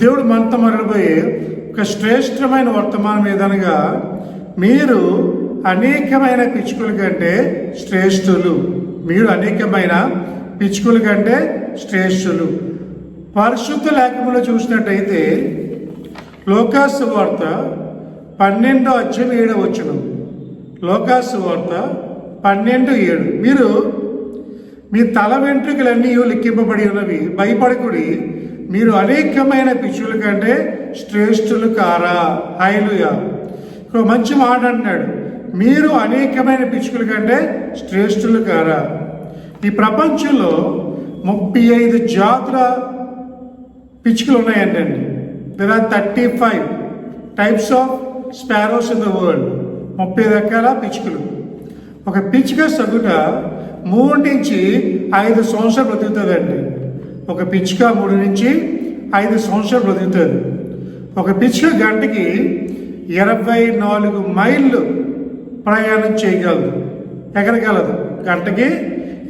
దేవుడు మనతో మరలిపోయి ఒక శ్రేష్టమైన వర్తమానం ఏదనగా మీరు అనేకమైన పిచ్చుకల కంటే శ్రేష్ఠులు. మీరు అనేకమైన పిచ్చుకల కంటే శ్రేష్ఠులు. పరిశుద్ధ లేఖములో చూసినట్టయితే లోకాసు వార్త పన్నెండో అధ్యయం ఏడో వచ్చును లోకాసు వార్త పన్నెండు ఏడు. మీరు మీ తల వెంట్రుకలన్నీ లిఖింపబడి ఉన్నవి. భయపడకుడి. మీరు అనేకమైన పిచ్చుల కంటే శ్రేష్ఠులు కారా? హైలుయా ఒక మంచి మాట అంటాడు మీరు అనేకమైన పిచ్చుకల కంటే శ్రేష్ఠులు కారా? ఈ ప్రపంచంలో ముప్పై ఐదు జాతుల పిచ్చుకలు ఉన్నాయంటండి. There are thirty five types of sparrows in the world ముప్పై రకాల పిచ్చుకలు ఒక పిచ్చుక సగుట మూడు నుంచి ఐదు సంవత్సరాలు బ్రతుకుతుందండి. ఒక పిచ్చుక మూడు నుంచి ఐదు సంవత్సరాలు బ్రతుకుతుంది ఒక పిచ్చుక గంటకి ఇరవై నాలుగు మైళ్ళు ప్రయాణం చేయగలదు. ఎగరగలదు. గంటకి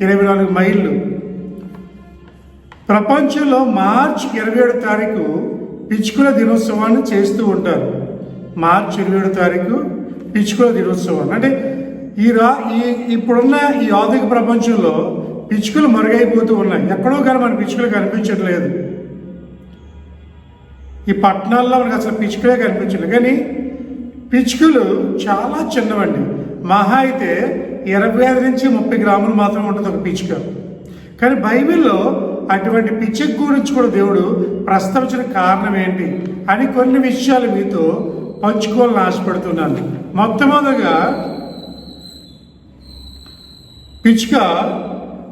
ఇరవై నాలుగు మైళ్ళు. ప్రపంచంలో మార్చి ఇరవై ఏడు తారీఖు పిచ్చుకుల దినోత్సవాన్ని చేస్తూ ఉంటారు. మార్చి ఇరవై ఏడు తారీఖు పిచ్చుకుల దినోత్సవాన్ని అంటే ఈ రా ఈ ఇప్పుడున్న ఈ ఆధునిక ప్రపంచంలో పిచ్చుకలు మరుగైపోతూ ఉన్నాయి. ఎక్కడో కానీ మన పిచ్చుకలు కనిపించట్లేదు. ఈ పట్టణాల్లో మనకు అసలు పిచ్చుకలే కనిపించలేదు కానీ పిచ్చుకలు చాలా చిన్నవండి. మహా అయితే ఇరవై ఐదు నుంచి ముప్పై గ్రాములు మాత్రం ఉంటుంది ఒక పిచ్చుక. కానీ బైబిల్లో అటువంటి పిచ్చుక గురించి కూడా దేవుడు ప్రస్తావించిన కారణం ఏంటి అని కొన్ని విషయాలు మీతో పంచుకోవాలని ఆశపడుతున్నాను. మొట్టమొదటిగా పిచ్చుక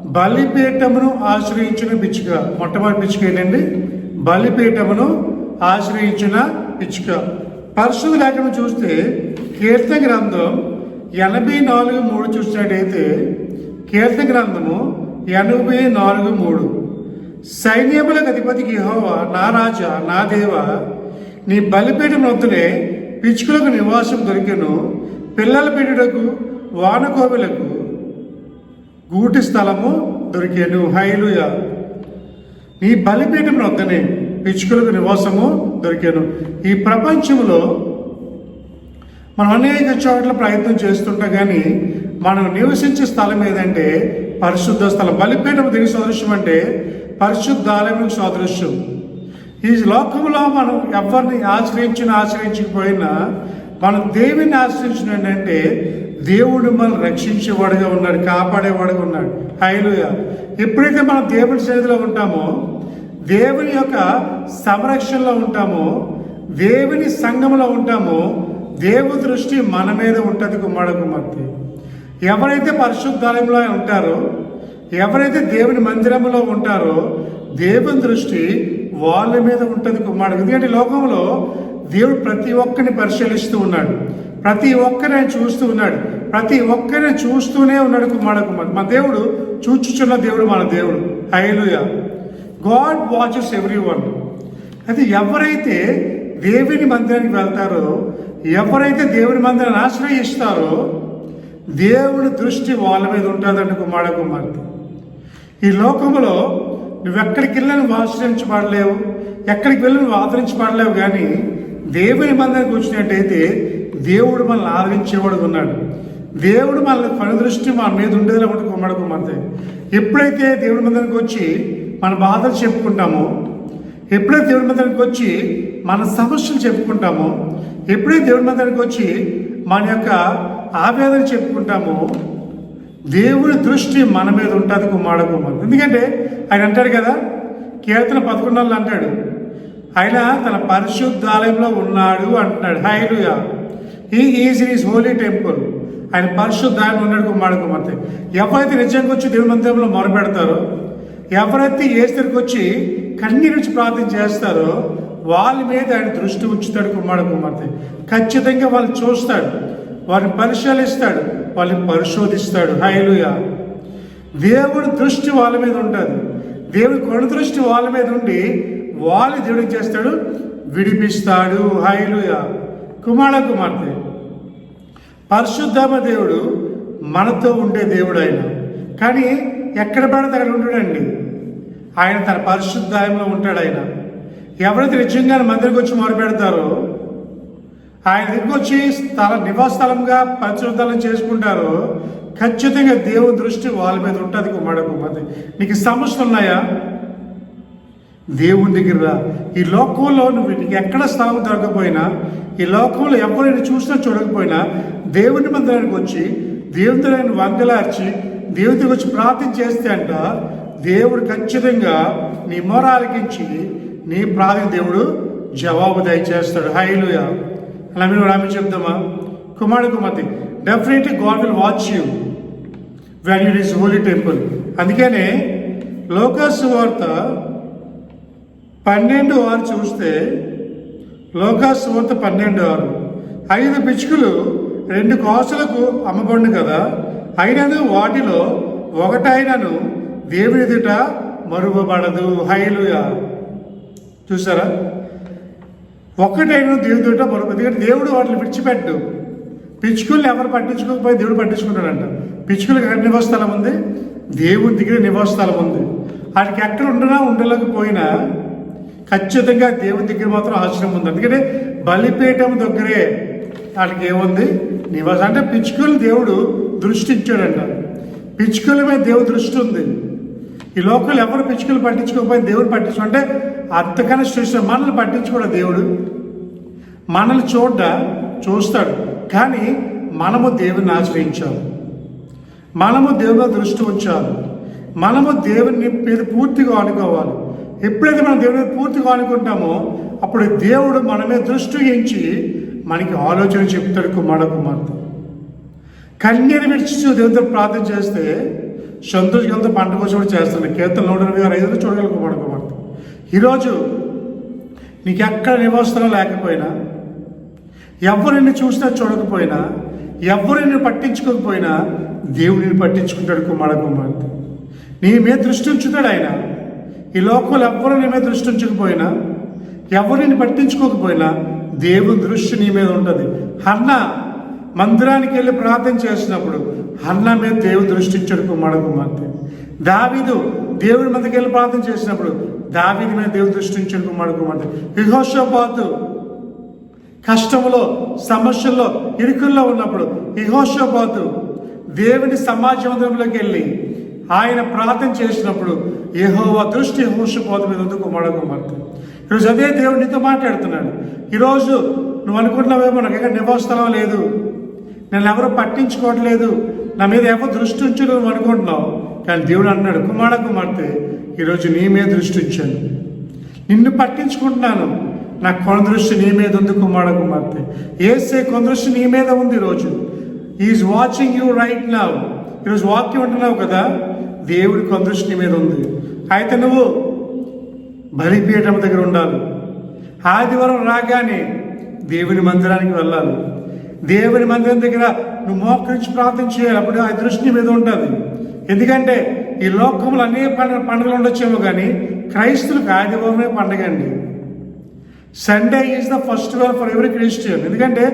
బలిపీఠమును ఆశ్రయించిన పిచ్చుక. మొట్టమొదటి పిచ్చుక ఏంటండి? బలిపీఠమును ఆశ్రయించిన పిచ్చుక. పరిశుద్ధ లేఖను చూస్తే కీర్తన గ్రంథం ఎనభై నాలుగు మూడు చూసినట్టయితే కీర్తన గ్రంథము ఎనభై నాలుగు మూడు. సైన్యములకు అధిపతికి గిహోవా నా రాజా నా దేవ నీ బలిపీఠం వద్దునే పిచ్చుకలకు నివాసం దొరికెను. పిల్లల పెట్టుటకు వానకోవిలకు గూటి స్థలము దొరికేను. హైలుయ నీ బలిపీఠం వద్దనే పిచ్చుకలకు నివాసము దొరికాను. ఈ ప్రపంచంలో మనం అనేక చోట్ల ప్రయత్నం చేస్తుంటాం కానీ మనం నివసించే స్థలం ఏదంటే పరిశుద్ధ స్థలం. బలిపీఠం దీనికి సదృశ్యం అంటే పరిశుద్ధాలయం సదృశ్యం. ఈ లోకంలో మనం ఎవరిని ఆశ్రయించిన ఆశ్రయించకపోయినా మనం దేవుని ఆశ్రయించిన ఏంటంటే దేవుడు మనం రక్షించేవాడుగా ఉన్నాడు కాపాడేవాడుగా ఉన్నాడు. హైలుయ ఎప్పుడైతే మనం దేవుని సన్నిధిలో ఉంటామో దేవుని యొక్క సంరక్షణలో ఉంటామో దేవుని సంఘంలో ఉంటామో దేవు దృష్టి మన మీద ఉంటుంది కుమార కుమార్తె. ఎవరైతే పరిశుద్ధాలయంలో ఉంటారో ఎవరైతే దేవుని మందిరంలో ఉంటారో దేవుని దృష్టి వాళ్ళ మీద ఉంటుంది కుమారుడు. ఎందుకంటే లోకంలో దేవుడు ప్రతి ఒక్కరిని పరిశీలిస్తూ ఉన్నాడు. ప్రతి ఒక్కరిని చూస్తూ ఉన్నాడు. ప్రతి ఒక్కరిని చూస్తూనే ఉన్నాడు మనకు మన దేవుడు చూచుచున్న దేవుడు మన దేవుడు. హైలుయ గాడ్ వాచెస్ ఎవ్రీ వన్ అయితే ఎవరైతే దేవుని మందిరానికి వెళ్తారో ఎవరైతే దేవుని మందిరాన్ని ఆశ్రయిస్తారో దేవుని దృష్టి వాళ్ళ మీద ఉంటుందండి కుమార కుమార్తె ఈ లోకంలో నువ్వెక్కడికి వెళ్ళి నువ్వు ఆశ్రయించబడలేవు ఎక్కడికి వెళ్ళి నువ్వు ఆదరించబడలేవు కానీ దేవుని మందిరానికి వచ్చినట్టయితే దేవుడు మనల్ని ఆదరించేవాడు ఉన్నాడు. దేవుడు మన పని దృష్టి మన మీద ఉండేది ఉంటుంది కుమ్మడి కుమార్తె. ఎప్పుడైతే దేవుడి మందిరానికి వచ్చి మన బాధలు చెప్పుకుంటామో ఎప్పుడైతే దేవుడి మందిరానికి వచ్చి మన సమస్యలు చెప్పుకుంటామో ఎప్పుడైతే దేవుడి మందిరానికి వచ్చి మన యొక్క ఆవేదన చెప్పుకుంటామో దేవుడి దృష్టి మన మీద ఉంటుంది కుమార కుమారు ఎందుకంటే ఆయన అంటాడు కదా కీర్తన పదకొండు అంటాడు ఆయన తన పరిశుద్ధాలయంలో ఉన్నాడు అంటున్నాడు. Hallelujah he is in is holy temple ఆయన పరిశుద్ధాలయం ఉన్నాడు కుమార కుమార్తె. ఎవరైతే నిజంగా వచ్చి దేవుని మందిరంలో మొరపెడతారో ఎవరైతే ఏసరికి వచ్చి కన్నీరు నుంచి ప్రార్థన చేస్తారో వాళ్ళ మీద ఆయన దృష్టి ఉంచుతాడు కుమార కుమార్తె. ఖచ్చితంగా వాళ్ళు చూస్తాడు. వారిని పరిశీలిస్తాడు. వాళ్ళని పరిశోధిస్తాడు. హైలుయా దేవుడి దృష్టి వాళ్ళ మీద ఉంటుంది. దేవుడి కొడు దృష్టి వాళ్ళ మీద ఉండి వాళ్ళు దేవుడికి చేస్తాడు. విడిపిస్తాడు. హైలుయా కుమార కుమార్తె పరిశుద్ధమ దేవుడు మనతో ఉండే దేవుడు ఆయన కానీ ఎక్కడ పడితే అక్కడ ఉండడండి. ఆయన తన పరిశుద్ధాయంలో ఉంటాడు ఆయన ఎవరైతే నిజంగా మందిరికి వచ్చి మొదలు పెడతారో ఆయన దగ్గరికి వచ్చి స్థల నివాస స్థలంగా పరిశుద్ధం చేసుకుంటారో ఖచ్చితంగా దేవుని దృష్టి వాళ్ళ మీద ఉంటుంది కుమారుడు కుమార్తె నీకు సమస్యలు ఉన్నాయా? దేవుని దగ్గర ఈ లోకంలో నువ్వు నీకు ఎక్కడ స్థలం దొరకపోయినా ఈ లోకంలో ఎవరైనా చూసినా చూడకపోయినా దేవుని మందిరానికి వచ్చి దేవుని దగ్గర వంగలార్చి దేవుని వచ్చి ప్రార్థన చేస్తే అంట దేవుడు ఖచ్చితంగా నీ మొర ఆలకించి నీ ప్రార్థన దేవుడు జవాబు దయచేస్తాడు. హైలుయా అలా మీరు ఆమె చెప్దామా? కుమారుడు కుమార్తె definitely God will watch you when you is holy temple అందుకనే లోకస్ వార్త పన్నెండు వారు చూస్తే లోకాసు వార్త పన్నెండు ఆరు. ఐదు పిచ్చుకలు రెండు కాసులకు అమ్మబడిన కదా అయినను వాటిలో ఒకటైనను దేవుని ఎదుట మరువబడదు. హైలుయా చూసారా? ఒక్కటైన దేవుని ఎదుట మరువ ఎందుకంటే దేవుడు వాటిని విడిచిపెట్టు పిచ్చుకల్ని ఎవరు పట్టించుకోకపోయి దేవుడు పట్టించుకుంటాడంట. పిచ్చుకలకు ఎక్కడ నివాస స్థలం ఉంది? దేవుని దగ్గర నివాస స్థలం ఉంది. వాటికి ఎక్కడ ఉండనా ఉండలేకపోయినా ఖచ్చితంగా దేవుని దగ్గర మాత్రం ఆశ్రయం ఉంది. ఎందుకంటే బలిపీఠం దగ్గరే వాటికి ఏముంది? నివాసం. అంటే పిచ్చుకలు దేవుడు దృష్టి ఇచ్చాడంట పిచ్చుకల మీద దేవుడు దృష్టి ఉంది. ఈ లోకల్ ఎవరు పిచ్చుకలు పట్టించుకోకపోయి దేవుడు పట్టించు అంటే అంతకన్నా సృష్టి మనల్ని పట్టించుకోడు దేవుడు. మనల్ని చూడ చూస్తాడు. కానీ మనము దేవుని ఆశ్రయించాలి. మనము దేవుని దృష్టి ఉంచాలి. మనము దేవుని మీద పూర్తిగా అనుకోవాలి ఎప్పుడైతే మనం దేవుని పూర్తిగా అనుకుంటామో అప్పుడు దేవుడు మనమే దృష్టి ఉంచి మనకి ఆలోచన చెప్తాడు కుమార కుమార్తె. కన్యను విడిచి దేవునితో ప్రార్థన చేస్తే సంతోషంతో పంట కోసం కూడా చేస్తాను కీర్తన నూట ఎనభై ఆరు ఐదులో చూడగల కుమార కుమార్తె. ఈరోజు నీకు ఎక్కడ నివాసనం లేకపోయినా ఎవరిని చూసినా చూడకపోయినా ఎవరిని పట్టించుకోకపోయినా దేవుడిని పట్టించుకుంటాడు కుమార కుమార్తె. నీ మీద దృష్టి ఉంచుతాడు ఆయన. ఈ లోకంలో ఎవ్వరు నీ మీద దృష్టి ఉంచకపోయినా ఎవరిని పట్టించుకోకపోయినా దేవుని దృష్టి నీ మీద ఉంటుంది. హన్న మందిరానికి వెళ్ళి ప్రార్థన చేసినప్పుడు హన్న మీద దేవుని దృష్టి ఇచ్చాడు కుమార కుమార్తె. దేవుడి మీదకి వెళ్ళి ప్రార్థన చేసినప్పుడు దావిది మీద దేవుని దృష్టి ఇచ్చాడు కుమార కుమార్తె. కష్టంలో సమస్యల్లో ఇరుకుల్లో ఉన్నప్పుడు ఇహోషోబాతు దేవుని సమాజంలోకి వెళ్ళి ఆయన ప్రార్థన చేసినప్పుడు ఏహోవా దృష్టి యహోషోబాతు మీద ఉంది కుమార కుమార్తె ఈరోజు అదే దేవుడు నీతో మాట్లాడుతున్నాడు. ఈరోజు నువ్వు అనుకుంటున్నావేమో నాకు ఇక్కడ నివాసస్థలం లేదు. నన్ను ఎవరు పట్టించుకోవట్లేదు నా మీద ఎవరు దృష్టి ఉంచు నువ్వు అనుకుంటున్నావు. కానీ దేవుడు అన్నాడు కుమార కుమార్తె ఈరోజు నీ మీద దృష్టి ఉంచాను నిన్ను పట్టించుకుంటున్నాను. నా కొన దృష్టి నీ మీద ఉంది కుమార కుమార్తె ఏసే కొందృష్టి నీ మీద ఉంది ఈరోజు. Is watching you right now ఈరోజు వాక్యం ఉంటున్నావు కదా? దేవుడి కొన దృష్టి మీద ఉంది. అయితే నువ్వు బలిపీఠం దగ్గర ఉండాలి. ఆదివారం రాగానే దేవుని మందిరానికి వెళ్ళాలి. దేవుని మందిరం దగ్గర నువ్వు మోకరించి ప్రార్థన చేయాలి. అప్పుడు ఆ దృష్టి మీద ఉంటుంది. ఎందుకంటే ఈ లోకంలో అనేక పండుగ పండుగలు ఉండొచ్చేమో కానీ క్రైస్తులకు ఆదివారమే పండుగ అండి. Sunday is the festival for every Christian ఎందుకంటే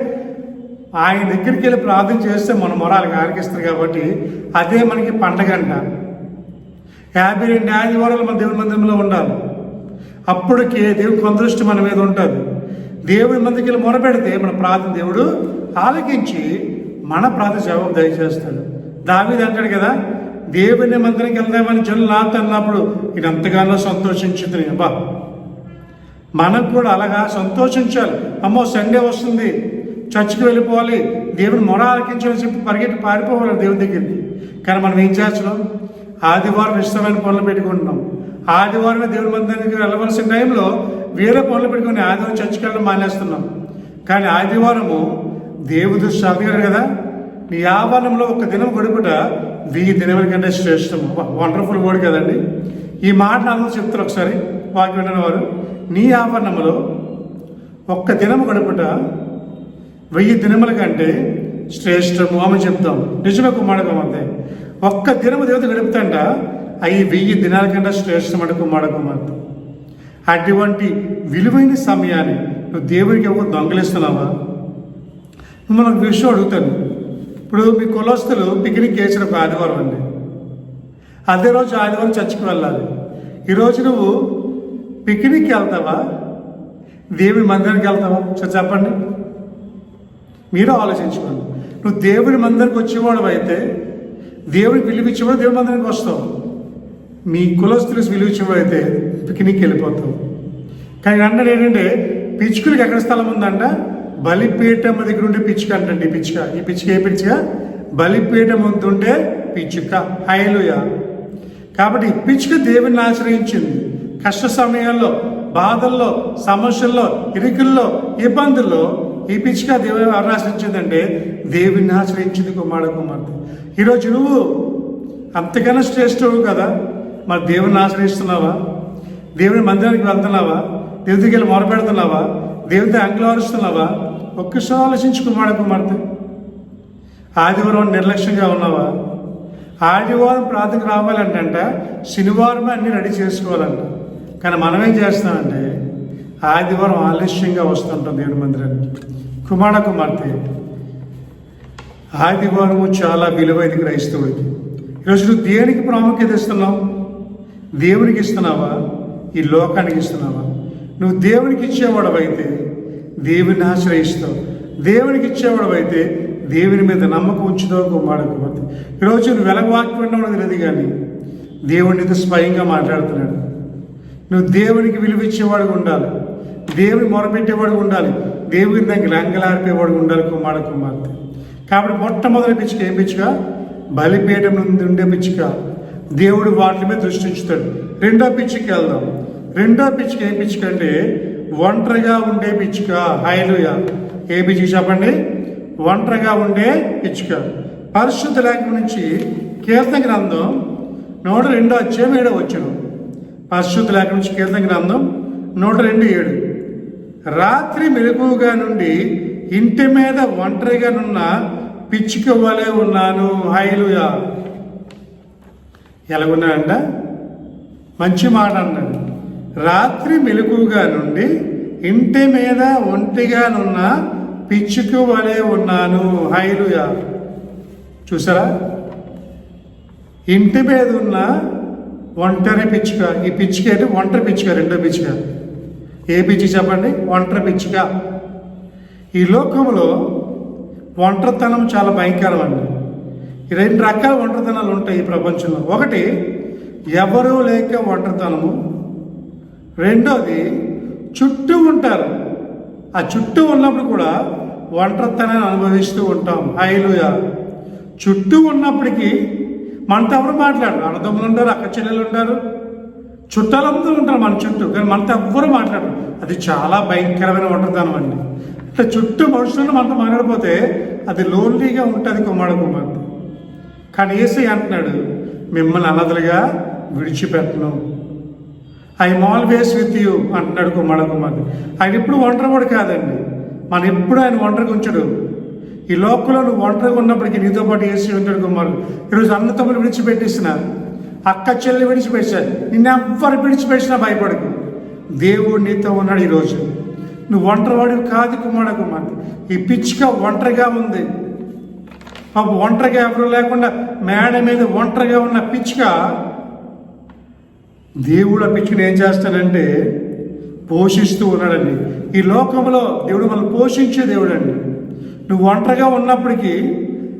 ఆయన దగ్గరికి వెళ్ళి ప్రార్థన చేస్తే మన మొరాలకు ఆలకిస్తారు కాబట్టి అదే మనకి పండగ అంటారు యాభై రెండు ఆదివారాలు మన దేవుని మందిరంలో ఉండాలి. అప్పటికే దేవుని కొందృష్టి మన మీద ఉంటుంది. దేవుని మందికి వెళ్ళి మొరపెడితే మన ప్రార్థన దేవుడు ఆలకించి మన ప్రార్థన జవాబు దయచేస్తాడు. దావీది అంటాడు కదా దేవుని మందిరానికి వెళ్దామని జనులు నాతో అన్నప్పుడు ఇది ఎంతగానో సంతోషించింది అబ్బా మనకు కూడా అలాగా సంతోషించాలి. అమ్మో సండే వస్తుంది. చర్చికి వెళ్ళిపోవాలి. దేవుని మొర ఆలకించాలని చెప్పి పరిగెట్టి పారిపోవాలి దేవుని దగ్గరికి. కానీ మనం ఏం చేస్తున్నాం? ఆదివారం ఇష్టమైన పనులు పెట్టుకుంటున్నాం. ఆదివారమే దేవుని మందిరానికి వెళ్ళవలసిన టైంలో వేరే పనులు పెట్టుకుని ఆదివారం చర్చికి మానేస్తున్నాం. కానీ ఆదివారము దేవుడు చదివాడు కదా. నీ ఆవరణంలో ఒక దినం గడుపుట వెయ్యి దినముల కంటే శ్రేష్టము. వండర్ఫుల్ వర్డ్ కదండి. ఈ మాట అందరూ చెప్తారు ఒకసారి వాక్యం వారు? నీ ఆవరణంలో ఒక్క దినం గడుపుట వెయ్యి దినముల కంటే శ్రేష్టము అని చెప్తాం. నిజమే కుమారకం అంతే ఒక్క దినము దేవత గడుపుతాంట అవి వెయ్యి దినాల కంటే శ్రేష్టమైన కుమారకం అటువంటి విలువైన సమయాన్ని నువ్వు దేవునికి ఎవరు దొంగలిస్తున్నావా? మిమ్మల్ని ఒక విషయం అడుగుతాను. ఇప్పుడు మీ కులస్తులు పిక్నిక్ చేసిన ఒక ఆదివారం అండి. అదే రోజు ఆదివారం చర్చికి వెళ్ళాలి. ఈరోజు నువ్వు పిక్నిక్కి వెళ్తావా? దేవుని మందిరానికి వెళ్తావా? సరే చెప్పండి. మీరు ఆలోచించుకోండి. నువ్వు దేవుని మందిరానికి వచ్చేవాడు అయితే దేవుడికి విలువిచ్చేవాడు దేవుడి మందిరానికి వస్తాం. మీ కులస్తులు విలువిచ్చేవాడు అయితే పిక్నిక్కి వెళ్ళిపోతాం. కానీ అన్నది ఏంటంటే పిచ్చుకలకి ఎక్కడ స్థలం ఉందంట? బలిపీఠం దగ్గర ఉండే పిచ్చుక అంటండి ఈ పిచ్చుక. ఈ పిచ్చుక ఏ పిచ్చుక? బలిపీఠం ఉంటుండే పిచ్చుక. హైలుయ కాబట్టి పిచ్చుక దేవుని ఆశ్రయించింది. కష్ట సమయాల్లో బాధల్లో సమస్యల్లో ఇరుకుల్లో ఇబ్బందుల్లో ఈ పిచ్చుక దేవుని ఎవరు ఆశ్రయించిందంటే దేవుని ఆశ్రయించింది కుమారుడు కుమార్తె. ఈరోజు నువ్వు అంతకన్నా శ్రేష్ఠవు కదా. మరి దేవుని ఆశ్రయిస్తున్నావా? దేవుని మందిరానికి వెళ్తున్నావా? దేవుడికి వెళ్ళి మొరపెడుతున్నావా? దేవుడితో అంగలారుస్తున్నావా ఒక్కసారి ఆలోచించు కుమారుడు కుమార్తె. ఆదివారం నిర్లక్ష్యంగా ఉన్నావా? ఆదివారం ప్రార్థనకు రావాలంటే శనివారం అన్ని రెడీ చేసుకోవాలంట. కానీ మనం ఏం చేస్తామంటే ఆదివారం ఆలస్యంగా వస్తుంటాం దేవుని మందిరానికి. కుమార కుమార్తె ఆదివారము చాలా విలువైన క్రైస్తవుడికి. ఈరోజు నువ్వు దేనికి ప్రాముఖ్యత ఇస్తున్నావు? దేవునికి ఇస్తున్నావా? ఈ లోకానికి ఇస్తున్నావా? నువ్వు దేవునికి ఇచ్చేవాడవైతే దేవుని ఆశ్రయిస్తావు. దేవునికి ఇచ్చేవాడు అయితే దేవుని మీద నమ్మకం ఉంచుతావు మాడకపోతే ఈరోజు నువ్వు వెలగవాక్యం వినడం లేదు కానీ దేవునితో స్వయంగా మాట్లాడుతున్నాడు. నువ్వు దేవునికి విలువ ఇచ్చేవాడు ఉండాలి. దేవుని మొరపెట్టేవాడు ఉండాలి. దేవుని దానికి రంగలారిపేవాడు ఉండాలి కుమార కుమార్తె కాబట్టి మొట్టమొదటి పిచ్చుక ఏం పిచ్చుక? బలిపీఠం నుండి ఉండే పిచ్చుక. దేవుడు వాటి మీద దృష్టించుతాడు రెండో పిచ్చుకి వెళ్దాం. రెండో పిచ్చుక ఏ పిచ్చుక అంటే ఒంటరిగా ఉండే పిచ్చుక. హైలుయ ఏ పిచ్చుక చెప్పండి? ఒంటరిగా ఉండే పిచ్చుక. పరిశుద్ధ లేఖ నుంచి కీర్తన గ్రంథం నూట రెండో అధ్యాయం ఏడో వచ్చాను పరిశుద్ధ లేఖ నుంచి కీర్తన గ్రంథం నూట రెండు ఏడు. రాత్రి మెలకుగా నుండి ఇంటి మీద ఒంటరిగానున్న పిచ్చుక వలె ఉన్నాను. హైలుయా ఎలాగున్నాడంట? మంచి మాట అన్నాడు. రాత్రి మెలకుగా నుండి ఇంటి మీద ఒంటిగానున్న పిచ్చుక వలె ఉన్నాను. హైలుయా చూసారా? ఇంటి మీద ఉన్న ఒంటరి పిచ్చుక ఈ పిచ్చుక అంటే ఒంటరి పిచ్చుక రెండో పిచ్చుక. ఏ పిచ్చి చెప్పండి? ఒంటరి పిచ్చుక. ఈ లోకంలో ఒంటరితనం చాలా భయంకరం అండి ఈ రెండు రకాల ఒంటరితనాలు ఉంటాయి ఈ ప్రపంచంలో. ఒకటి ఎవరూ లేక ఒంటరితనము. రెండోది చుట్టూ ఉంటారు. ఆ చుట్టూ ఉన్నప్పుడు కూడా ఒంటరితనాన్ని అనుభవిస్తూ ఉంటాం. హైలుయా చుట్టూ ఉన్నప్పటికీ మనతో ఎవరు మాట్లాడరు. అన్నదమ్ములు ఉంటారు అక్క చెల్లెలు ఉంటారు. చుట్టాలందరూ ఉంటారు మన చుట్టూ కానీ మనతో ఎవ్వరు మాట్లాడరు. అది చాలా భయంకరమైన ఒంటరితనం అండి. అంటే చుట్టూ మనుషులను మనతో మాట్లాడిపోతే అది లోన్లీగా ఉంటుంది కుమారుడు కుమార్తె. కానీ ఏసై అంటున్నాడు మిమ్మల్ని అన్నదులుగా విడిచిపెట్టను. ఐఎమ్ ఆల్వేస్ విత్ యూ అంటున్నాడు కుమారుడు కుమార్తె. ఆయన ఎప్పుడు ఒంటరివాడు కాదండి. మనం ఎప్పుడు ఆయన ఒంటరిగా ఉంచడు. ఈ లోకంలో నువ్వు ఒంటరిగా ఉన్నప్పటికీ నీతో పాటు ఏసీ ఉంటాడు కుమారుడు. ఈరోజు అన్న తమ్ముడు విడిచిపెట్టేసినారు అక్క చెల్లి విడిచిపెట్టారు నిన్న ఎవ్వరు విడిచిపెట్టినా భయపడకు. దేవుడు నీతో ఉన్నాడు ఈరోజు. నువ్వు ఒంటరివాడివి కాదు కుమార కుమార్తె. ఈ పిచ్చుక ఒంటరిగా ఉంది. పాప ఒంటరిగా ఎవరు లేకుండా మేడ మీద ఒంటరిగా ఉన్న పిచ్చుక దేవుడు ఆ పిచ్చిని ఏం చేస్తాడంటే పోషిస్తూ ఉన్నాడండి. ఈ లోకంలో దేవుడు మనల్ని పోషించే దేవుడు అండి నువ్వు ఒంటరిగా ఉన్నప్పటికీ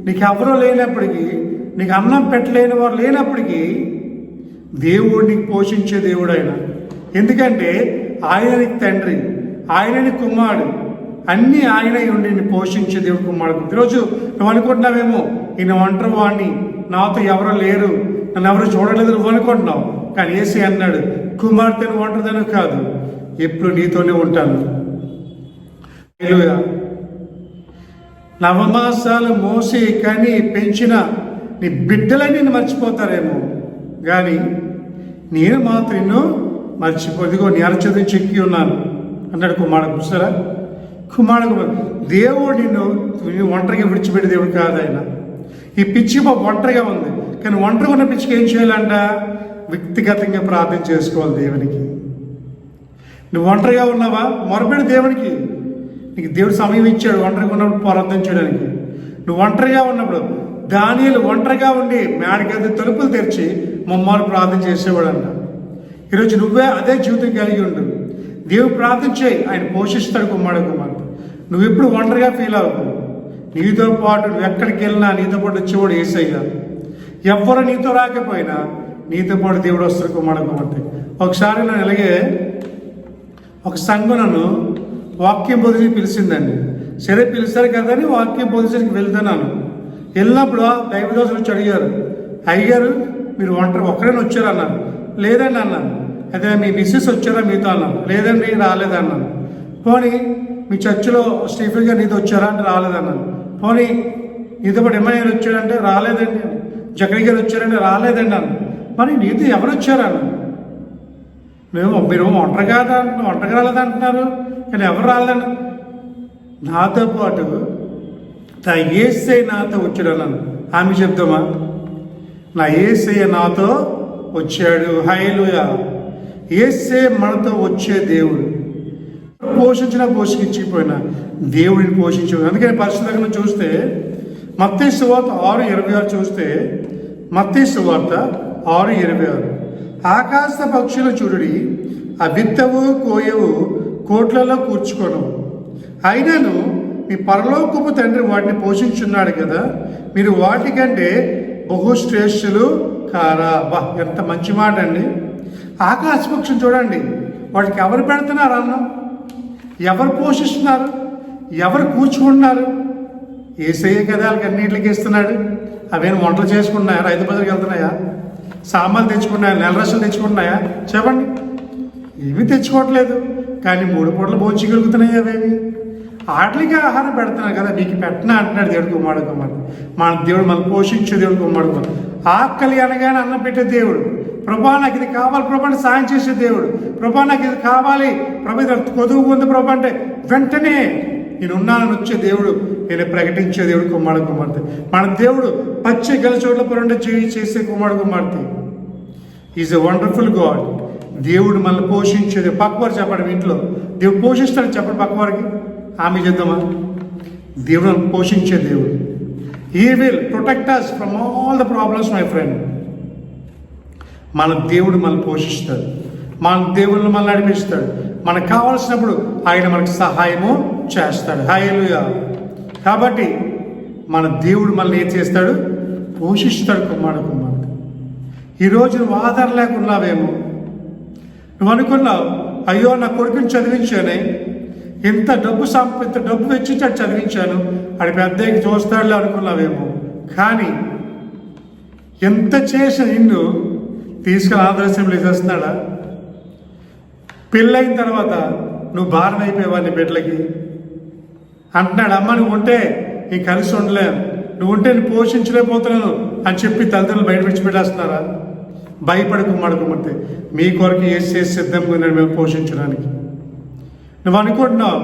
నీకు ఎవరో లేనప్పటికీ నీకు అన్నం పెట్టలేని వారు లేనప్పటికీ దేవుడు నీకు పోషించే దేవుడు ఆయన. ఎందుకంటే ఆయన నీకు తండ్రి. ఆయనని కుమారుడు అన్నీ ఆయన ఉండి పోషించే దేవుడు కుమారుడు ఈరోజు నువ్వు అనుకుంటున్నావేమో ఈయన ఒంటరి వాడిని నాతో ఎవరు లేరు నన్ను ఎవరు చూడలేదు నువ్వు అనుకుంటున్నావు. కానీ ఏసీ అన్నాడు కుమార్తెను ఒంటరిదను కాదు ఎప్పుడు నీతోనే ఉంటాను. నవమాసాలు మోసి కానీ పెంచిన నీ బిడ్డలని నేను మర్చిపోతారేమో. కానీ నేను మాత్రం మర్చిపోదిగో నీ అరచదు చెక్కి ఉన్నాను. అన్నాడు కుమారుడు. చూసారా? కుమారుడు దేవుడు నిన్ను ఒంటరిగా విడిచిపెట్టి దేవుడు కాదు ఆయన. ఈ పిచ్చి ఒంటరిగా ఉంది. కానీ ఒంటరిగా ఉన్న పిచ్చికి ఏం చేయాలంట? వ్యక్తిగతంగా ప్రార్థన చేసుకోవాలి దేవునికి. నువ్వు ఒంటరిగా ఉన్నావా? మొరపెడు దేవునికి. నీకు దేవుడు సమయం ఇచ్చాడు ఒంటరిగా ఉన్నప్పుడు ప్రార్థన చేయడానికి. నువ్వు ఒంటరిగా ఉన్నప్పుడు దానిలు ఒంటరిగా ఉండి మేడగది తలుపులు తెరిచి మమ్మల్ని ప్రార్థన చేసేవాడు అంట ఈరోజు నువ్వే అదే జీవితం కలిగి ఉండు. దేవుడు ప్రార్థించే ఆయన పోషిస్తాడు కుమ్మాడు కుమార్తె నువ్వు ఎప్పుడు ఒంటరిగా ఫీల్ అవ్వకు నీతో పాటు నువ్వు ఎక్కడికి వెళ్ళినా నీతో పాటు వచ్చేవాడు ఏసయ్యా. ఎవ్వరు నీతో రాకపోయినా నీతో పాటు దేవుడు వస్తాడు కుమ్మాడు కుమార్తె ఒకసారి నేను ఇలాగే ఒక సంఘం నన్ను వాక్యం బోధించి పిలిచిందండి. సరే పిలిచారు కదా అని వాక్యం బోధించడానికి వెళ్తున్నాను. వెళ్ళినప్పుడు ఆ వచ్చి అడిగారు అయ్యారు మీరు ఒంటరి ఒక్కరైనా వచ్చారు అన్నారు లేదండి అన్నాను అదే మీ మిస్సెస్ వచ్చారా మీతో అన్నాను. లేదండి రాలేదన్నాను. పోనీ మీ చర్చిలో స్టీఫెన్ గారు నీతో వచ్చారా అంటే రాలేదన్నాను. పోనీ నీతో పాటు ఎమ్మెల్యేలు వచ్చాడంటే రాలేదండి జగన్ గారు వచ్చారంటే రాలేదండి అన్నాను. మరి నీతో ఎవరు వచ్చారన్నాను మేము మీరు ఒంటరి కాదా ఒంటరి రాలేదు అంటున్నారు? కానీ ఎవరు రాలేదండి నాతో పాటు నా ఏసై నాతో వచ్చాడు అన్నాను. ఆమె చెప్దామా? నా ఏసయ్య నాతో వచ్చాడు. హైలుయ ఏసే మనతో వచ్చే దేవుడు. పోషించిన పోషించకపోయినా దేవుడిని పోషించు అందుకని పరిశుద్ధంగా చూస్తే మత్తే సువార్త ఆరు ఇరవై ఆరు చూస్తే మత్తే సువార్త ఆరు ఇరవై ఆరు. ఆకాశ పక్షులు చూడుడి అవిత్తవు కోయవు కోట్లలో కూర్చుకోను. అయినను మీ పరలోకపు తండ్రి వాటిని పోషించున్నాడు కదా మీరు వాటికంటే బహుశ్రేష్ఠులు కారా? బా ఎంత మంచి మాట అండి ఆకాశ పక్షులు చూడండి. వాటికి ఎవరు పెడుతున్నారు అన్నం? ఎవరు పోషిస్తున్నారు? ఎవరు కూర్చుకుంటున్నారు ఏసయ్య కదా వాళ్ళకి అన్నింటికి ఇస్తున్నాడు. అవేం వంటలు చేసుకుంటున్నాయా? రైతు బజార్కి వెళ్తున్నాయా? సామాన్లు తెచ్చుకున్నాయా నెల రసలు తెచ్చుకుంటున్నాయా? చెప్పండి. ఏమీ తెచ్చుకోవట్లేదు. కానీ మూడు పూటలు భోంచగలుగుతున్నాయి అవేవి. ఆటలకి ఆహారం పెడుతున్నారు కదా మీకు పెట్టనా అంటున్నాడు దేవుడు కుమారుడు కుమారుడు. మన దేవుడు మన పోషించే దేవుడు కుమారుడు కుమారుడు. ఆకలి అనగానే అన్నం పెట్టే దేవుడు. ప్రభా నాకు ఇది కావాలి ప్రభా అంటే సాయం చేసే దేవుడు. ప్రభా నాకు ఇది కావాలి. ప్రభా ఇది కొదువు ఉంది ప్రభా అంటే వెంటనే నేను ఉన్నానని వచ్చే దేవుడు నేను ప్రకటించే దేవుడు కుమారుడు కుమార్తె. మన దేవుడు పచ్చి గల చోట్ల పొరండ చేయి చేసే కుమారుడు కుమార్తె. ఈజ్ ఎ వండర్ఫుల్ గాడ్ దేవుడు మనల్ని పోషించేది పక్కవారు చెప్పండి ఇంట్లో. దేవుడు పోషిస్తాడు చెప్పండి పక్కవారికి ఆమె చేద్దామా? దేవుడు పోషించే దేవుడు. He will protect us from all the problems my friend మన దేవుడు మనల్ని పోషిస్తాడు. మన దేవుళ్ళు మనల్ని నడిపిస్తాడు. మనకు కావలసినప్పుడు ఆయన మనకు సహాయము చేస్తాడు. హాయలుగా కాబట్టి మన దేవుడు మనల్ని ఏం చేస్తాడు? పోషిస్తాడు కుమారుడు కుమారుడు. ఈరోజు నువ్వు ఆధారం లేకున్నావేమో నువ్వు అనుకున్నావు అయ్యో నా కొడుకుని చదివించానే. ఇంత డబ్బు సంప ఇంత డబ్బు వెచ్చించాడు చదివించాను. అది పెద్దకి చూస్తాడులే అనుకున్నావేమో. కానీ ఎంత చేసిన నిన్ను తీసుకుని ఆదర్శంలో చేస్తున్నాడా పెళ్ళైన తర్వాత నువ్వు భారం అయిపోయేవాడిని బిడ్డలకి? అంటున్నాడు అమ్మ నువ్వు ఉంటే నీ కలిసి ఉండలేం నువ్వు ఉంటే నేను పోషించలేకపోతున్నాను అని చెప్పి తల్లిదండ్రులు బయట విడిచిపెట్టేస్తున్నారా భయపడకుమ్మడకుమంటే మీ కొరకు ఏ చేసి సిద్ధంగా ఉన్నాడు మేము పోషించడానికి. నువ్వు అనుకుంటున్నావు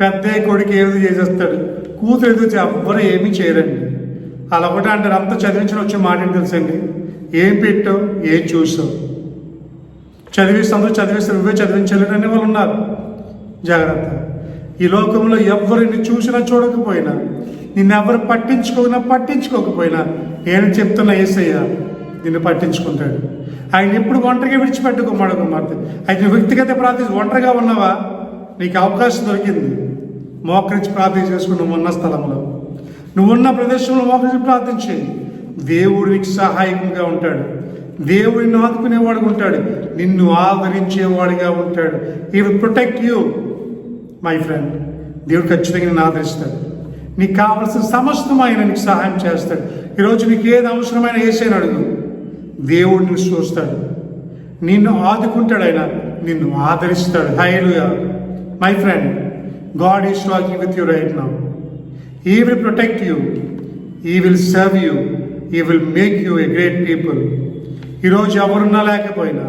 పెద్ద కొడుకు ఏదో చేసేస్తాడు. కూతురు ఏదో ఎవ్వరు ఏమీ చేయరండి. అలా ఒకటే అంటారు అంత చదివించిన వచ్చే మాట తెలుసండి? ఏం పెట్టావు? ఏం చూసావు? చదివిస్తాను చదివిస్తాను నువ్వే చదివించలేని అనే వాళ్ళు ఉన్నారు. జాగ్రత్త. ఈ లోకంలో ఎవరిని చూసినా చూడకపోయినా నిన్నెవరు పట్టించుకోకున్నా పట్టించుకోకపోయినా నేను చెప్తున్నా ఏసయ్య నిన్ను పట్టించుకుంటాడు. ఆయన ఎప్పుడు ఒంటరిగా విడిచిపెట్టుకోమాడు కుమార్తె. ఆయన వ్యక్తిగత ప్రార్థన ఒంటరిగా ఉన్నావా? నీకు అవకాశం దొరికింది. మోకరించి ప్రార్థన చేసుకుని నువ్వు ఉన్న స్థలంలో. నువ్వు ఉన్న ప్రదేశంలో మోకరించి ప్రార్థించే దేవుడు సహాయకంగా ఉంటాడు. దేవుడిని ఆదుకునేవాడుగా ఉంటాడు. నిన్ను ఆదరించేవాడిగా ఉంటాడు. He will protect you my friend దేవుడు ఖచ్చితంగా నేను ఆదరిస్తాడు. నీకు కావలసిన సమస్తం ఆయన నీకు సహాయం చేస్తాడు. ఈరోజు నీకు ఏది అవసరమైన వేసేని అడుగు. దేవుడు నిన్ను చూస్తాడు. నిన్ను ఆదుకుంటాడు ఆయన. నిన్ను ఆదరిస్తాడు. Hallelujah my friend God is walking with you right now he will protect you he will serve you he will make you a great people ఈరోజు ఎవరున్నా లేకపోయినా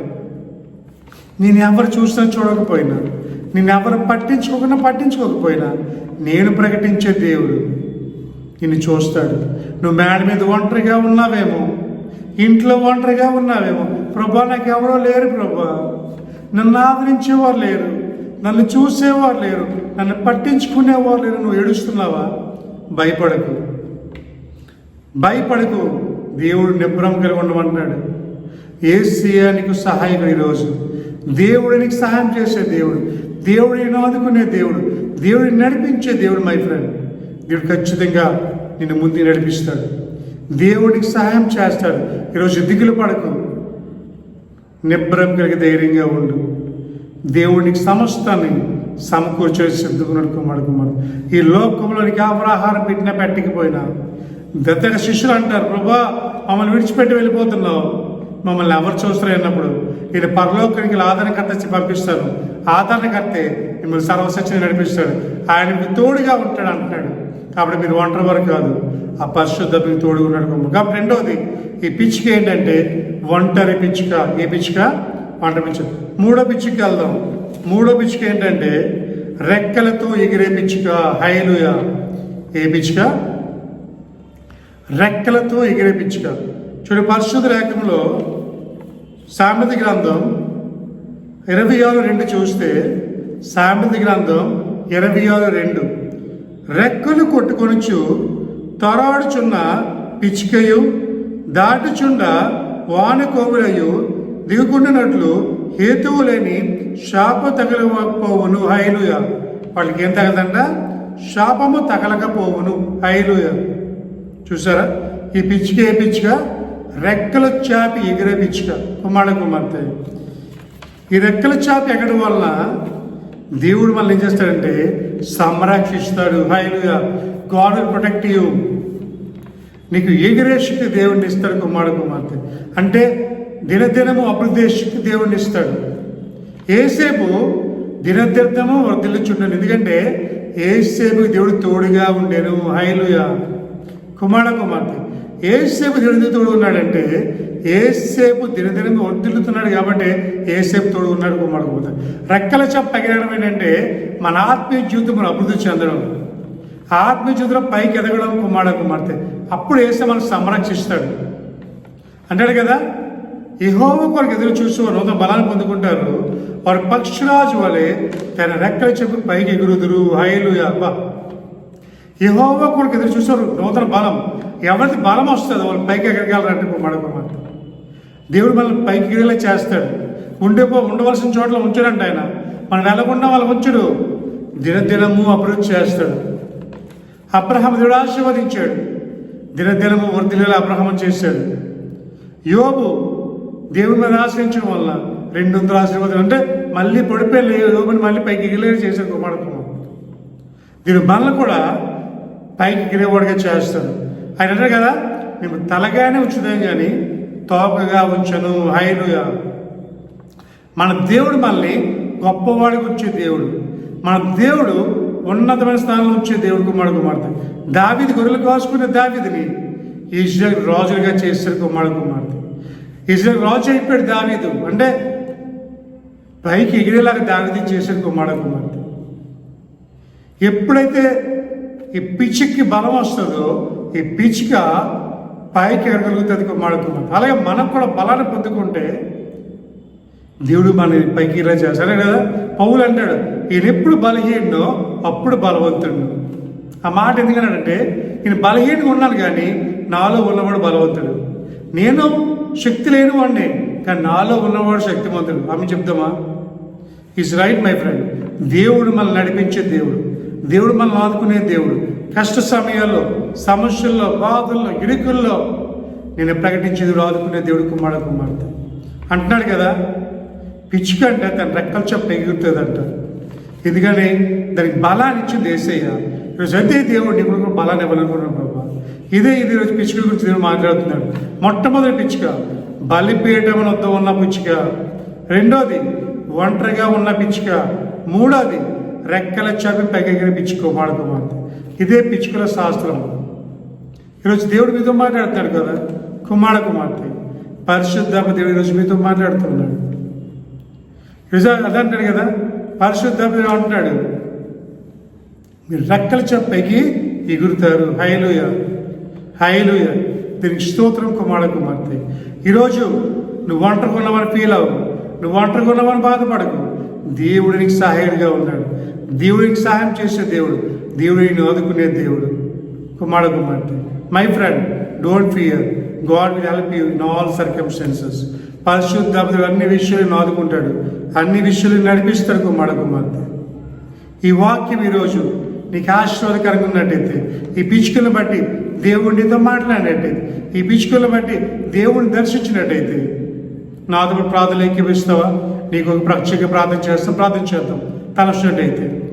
నేను ఎవరు చూసినా చూడకపోయినా నేను ఎవరు పట్టించుకోకుండా పట్టించుకోకపోయినా నేను ప్రకటించే దేవుడు నిన్ను చూస్తాడు. నువ్వు మేడ మీద ఒంటరిగా ఉన్నావేమో ఇంట్లో ఒంటరిగా ఉన్నావేమో ప్రభా నాకు ఎవరో లేరు ప్రభా. నన్ను ఆదరించేవారు లేరు నన్ను చూసేవారు లేరు నన్ను పట్టించుకునేవారు లేరు నువ్వు ఏడుస్తున్నావా? భయపడకు. భయపడకు దేవుడు నిబ్రం కలిగి ఉండమంటాడు ఏసియా నీకు సహాయకుడు ఈరోజు. దేవుడినికి సహాయం చేసే దేవుడు. దేవుడిని ఆదుకునే దేవుడు. దేవుడిని నడిపించే దేవుడు మై ఫ్రెండ్ దేవుడు ఖచ్చితంగా నిన్ను ముందు నడిపిస్తాడు. దేవుడికి సహాయం చేస్తాడు. ఈరోజు దిగులు పడకు. నిబ్రం కలిగి ధైర్యంగా ఉండు. దేవుడికి సమస్తాన్ని సమకూర్చే సిద్ధకున్నాడు కుమారుడు కుమారుడు ఈ లోకంలోనికి ఎవరు ఆహారం పెట్టినా పెట్టకపోయినా దత్తగా శిష్యులు అంటారు ప్రభా మమ్మల్ని విడిచిపెట్టి వెళ్ళిపోతున్నావు. మమ్మల్ని ఎవరు చూస్తారు అన్నప్పుడు ఈయన పరలోకానికి ఆదరణకర్త ఇచ్చి పంపిస్తాను ఆదరణకర్తే మిమ్మల్ని సర్వసత్యం నడిపిస్తాడు. ఆయన మీకు తోడుగా ఉంటాడు అంటున్నాడు. కాబట్టి మీరు ఒంటరి వరకు కాదు ఆ పరిశుద్ధ మీకు తోడుగా ఉన్నాడు కాబట్టి రెండవది ఈ పిచ్చిక ఏంటంటే ఒంటరి పిచ్చుక. ఏ పిచ్చుక? ఒంటరి పిచ్చుక. మూడో పిచ్చుకి వెళ్దాం. మూడో పిచ్చుక ఏంటంటే రెక్కలతో ఎగిరే పిచ్చుక. హైలుయ ఏ పిచ్చుక? రెక్కలతో ఎగిరే పిచ్చుక. చూడు పరిశుద్ధ లేఖంలో సామెత గ్రంథం ఇరవై ఆరు రెండు చూస్తే సామెత గ్రంథం ఇరవై ఆరు రెండు. రెక్కలు కొట్టుకొనుచు తొరాడుచున్న పిచ్చికయు దాటుచుండ వాన కోవులయు దిగుకుంటున్నట్లు హేతువు లేని శాప తగలకపోవును. హైలుయ వాళ్ళకి ఏం తగదంట శాపము తగలకపోవును. హైలుయ చూసారా ఈ పిచ్చిక ఏ పిచ్చిక రెక్కల చాపి ఎగిరే పిచ్చిక కుమార కుమార్తె ఈ రెక్కల చాపి ఎగడం వలన దేవుడు మనల్ని ఏం చేస్తాడంటే సంరక్షిస్తాడు. Hallelujah God will protect you. నీకు ఎగిరే శక్తి దేవుడిని ఇస్తాడు కుమార కుమార్తె అంటే దినదినము అభివృద్ధి శక్తి దేవుడిని ఇస్తాడు. ఏసేపు దినదినము వర్ధిల్లుచుంటాను ఎందుకంటే ఏసేపు దేవుడు తోడుగా ఉండేను. హైలుగా కుమార కుమార్తె ఏసేపు దేవుడి తోడు ఉన్నాడంటే ఏసేపు దినదినం వర్ధిల్లుతున్నాడు కాబట్టి ఏసేపు తోడు ఉన్నాడు కుమార కుమార్తె రెక్కల చెప్ప ఎగరడం ఏంటంటే మన ఆత్మీయ జీవితం మనం అభివృద్ధి చెందడం. ఆత్మీయ జీవితం పైకి ఎదగడం కుమార కుమార్తె అప్పుడు ఏసే మనం సంరక్షిస్తాడు. అంటాడు కదా యెహోవా కొరకు ఎదురు చూసి వారు నూతన బలాన్ని పొందుకుంటారు. వారు పక్షిరాజు వలె తన రెక్కల చెప్పు పైకి ఎగురుదురు. హైలు అబ్బా. యెహోవా కొడుకు ఎదురు చూసారు నూతన బలం. ఎవరిది బలం వస్తుంది వాళ్ళు పైకి ఎగరగలరంటే కుమారకుమార్ దేవుడు మనల్ని పైకి ఎగిరేలా చేస్తాడు. ఉండిపో ఉండవలసిన చోట్ల ఉంచాడంట ఆయన. మనం వెళ్ళకుండా వాళ్ళు ఉంచడు. దినదినము అభివృద్ధి చేస్తాడు. అబ్రహం దేవుడు ఆశీర్వదించాడు. దినదినము వర్ధిల్లేలా అబ్రహం చేశాడు. యోబు దేవుని మీద ఆశ్రయించడం వల్ల రెండు వందల ఆశీర్వాదం అంటే మళ్ళీ పడిపోయి యోగుని మళ్ళీ పైకి ఎగిలేరు చేశాడు కుమారుడు దీని మనల్ని కూడా పైకి ఎగిరేవాడుగా చేస్తాడు ఆయన అంటారు కదా మేము తలగానే ఉంచుదాం కానీ తోకగా ఉంచను హైలుగా. మన దేవుడు మనల్ని గొప్పవాడికి వచ్చే దేవుడు. మన దేవుడు ఉన్నతమైన స్థానంలో వచ్చే దేవుడు కుమారుడు కుమార్తె. దావిది గొర్రెలు కాసుకునే దావిదిని ఇజ్రాయల్ రాజులుగా చేస్తారు కుమారుడు కుమార్తె. ఇజ్రాయల్ రాజు అయిపోయాడు దావీదు. అంటే పైకి ఎగిరేలాగా దావిది చేశారు కుమారుడు కుమార్తె. ఎప్పుడైతే ఈ పిచ్చికి బలం వస్తుందో ఈ పిచ్చిక పైకి ఎగరగలుగుతుంది మాడుతుంది అలాగే మనం కూడా బలాన్ని పొందుకుంటే దేవుడు మన పైకి ఇలా చేస్తాడే. కదా? పౌలు అంటాడు ఈయన ఎప్పుడు బలహీనో అప్పుడు బలవంతుడు. ఆ మాట ఎందుకన్నాడంటే నేను బలహీనంగా ఉన్నాను కానీ నాలో ఉన్నవాడు బలవంతుడు. నేను శక్తి లేని వాడిని కానీ నాలో ఉన్నవాడు శక్తివంతుడు. ఆమె చెప్దామా? ఈజ్ రైట్ మై ఫ్రెండ్ దేవుడు మనల్ని నడిపించే దేవుడు. దేవుడు మనల్ని ఆదుకునే దేవుడు. కష్ట సమయాల్లో సమస్యల్లో బాధల్లో ఇరుకుల్లో నేను ప్రకటించేది ఆదుకునే దేవుడు కుమారుడు కుమార్తె. అంటున్నాడు కదా పిచ్చుక అంటే తన రెక్కల చెప్ప ఎగురుతుందంట. ఎందుకని? దానికి బలాన్ని ఇచ్చింది ఏసయ్య. ఈరోజు అదే దేవుడు ఇప్పుడు కూడా బలాన్ని ఇవ్వాలనుకుంటున్నాడు బాబా ఇదే ఇది ఈరోజు పిచ్చుక గురించి దేవుడు మాట్లాడుతున్నాడు. మొట్టమొదటి పిచ్చుక బలిపీఠం వద్ద ఉన్న పిచ్చుక. రెండోది ఒంటరిగా ఉన్న పిచ్చుక. మూడోది రెక్కల చాపి పైకెగిరి పిచ్చుక కుమార్తె ఇదే పిచ్చుకల శాస్త్రం. ఈరోజు దేవుడు మీతో మాట్లాడుతాడు కదా కుమార కుమార్తె. పరిశుద్ధాప దేవుడు ఈరోజు మీతో మాట్లాడుతున్నాడు ఈరోజు అదే అంటాడు కదా పరిశుద్ధాప దేవుడు అంటున్నాడు మీరు రెక్కల చెప్పకి ఎగురుతారు. హైలుయ హైలుయ దీనికి స్తోత్రం కుమార కుమార్తె. ఈరోజు నువ్వు ఒంటరి ఉన్నావని ఫీల్ అవ్వు నువ్వు ఒంటరి ఉన్నావని బాధపడకు. దేవుడు నీకు సహాయుడిగా ఉన్నాడు. దేవుడికి సహాయం చేసే దేవుడు దేవుడిని ఆదుకునే దేవుడు కుమార కుమార్తె. My friend don't fear God will help you in all circumstances పరిశుద్ధాత్ముడు అన్ని విషయాలు ఆదుకుంటాడు. అన్ని విషయాలు నడిపిస్తాడు కుమార కుమార్తె. ఈ వాక్యం ఈరోజు నీకు ఆశీర్వాదకరంగా ఉన్నట్టయితే ఈ పిచ్చుకలు బట్టి దేవుడు నీతో మాట్లాడినట్టయితే ఈ పిచ్చుకలు బట్టి దేవుడిని దర్శించినట్టయితే నాతో ప్రార్థన ఎక్కిపిస్తావా నీకు ఒక ప్రత్యేక ప్రార్థన చేస్తాం ప్రార్థన చేద్దాం. తలసినట్టయితే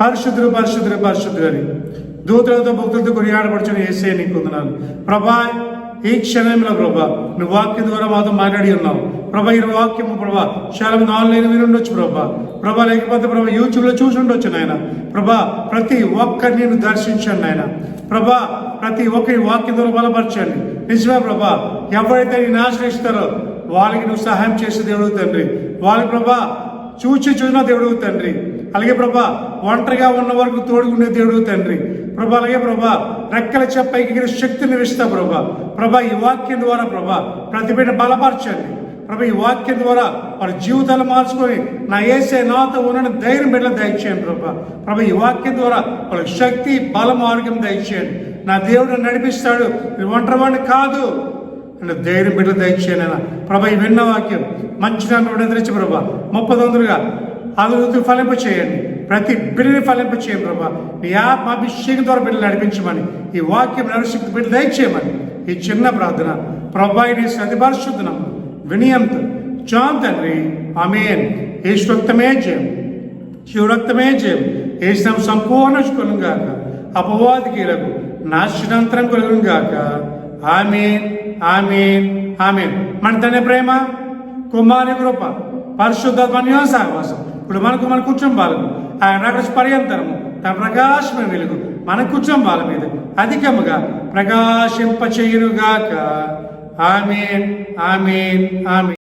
పరిశుద్ధులు పరిశుద్ధులు పరిశుద్ధులు అని. దూతలతో భక్తులతో కొన్ని ఏసే నీకు వందనాలు. ప్రభా ఈ క్షణంలో ప్రభా నువ్వు వాక్యం ద్వారా మాతో మాట్లాడి ఉన్నావు. ప్రభా ఈ వాక్యము ప్రభా చాలా మంది ఆన్లైన్ విని ఉండొచ్చు ప్రభా. ప్రభా లేకపోతే ప్రభా యూట్యూబ్లో చూసి ఉండొచ్చు నాయన. ప్రభా ప్రతి ఒక్కరిని నేను దర్శించండి నాయన. ప్రభా ప్రతి ఒక్కరి వాక్యం ద్వారా బలపరచండి. నిజమే ప్రభా ఎవరైతే నేను ఆశ్రయిస్తారో వాళ్ళకి నువ్వు సహాయం చేసే దేవుడు తండ్రి. వాళ్ళ ప్రభా చూచి చూసిన దేవుడు తండ్రి. అలాగే ప్రభా ఒంటరిగా ఉన్న వరకు తోడుకునే దేవుడు తండ్రి. ప్రభా అలాగే ప్రభా రెక్కల చెప్పైకి శక్తిని ఇస్తా ప్రభా. ప్రభా ఈ వాక్యం ద్వారా ప్రభా ప్రతి బిడ్డ బలపరచండి. ప్రభా ఈ వాక్యం ద్వారా వారి జీవితాలు మార్చుకొని నా ఏసే నాతో ఉన్న ధైర్యం బిడ్డలు దయచేయండి ప్రభా. ప్రభా ఈ వాక్యం ద్వారా వాళ్ళ శక్తి బల మార్గం దయచేయండి. నా దేవుడు నడిపిస్తాడు ఒంటరివాడిని కాదు. అంటే ధైర్యం బిడ్డలు దయచేయనైనా ప్రభా ఈ విన్న వాక్యం మంచి దాన్ని ఎదిరించి ప్రభా ముప్పదొందలుగా అభివృద్ధి ఫలింప చేయండి. ప్రతి బిడ్డని ఫలింప చేయండి ప్రభా. నీ ఆత్మాభిషేకం ద్వారా బిడ్డలు నడిపించమని ఈ వాక్యం నడిశక్తి బిడ్డ దయచేయమని ఈ చిన్న ప్రార్థన. ప్రభాయిని సతి పరిశుద్ధనం వినయంతో. జాన్ తండ్రి. ఆమెన్. ఈశ్వక్తమే జయం. శివరక్తమే జయం. ఏసిన సంపూర్ణ కొలుగు గాక. అపవాదికీలకు నాశనంతరం కొలుగు గాక. ఆమెన్. ఆమెన్. ఆమెన్. మన తన ప్రేమ కుమారి కృప పరిశుద్ధ సహవాసం ఇప్పుడు మనకు మన కుటుంబాలకు ఆయన రకస్ పర్యంతరము తన ప్రకాశమైన వెలుగు. మన కుటుంబాల మీద. అధికముగా ప్రకాశింపచేయునుగాక. ఆమెన్ ఆమెన్ ఆమె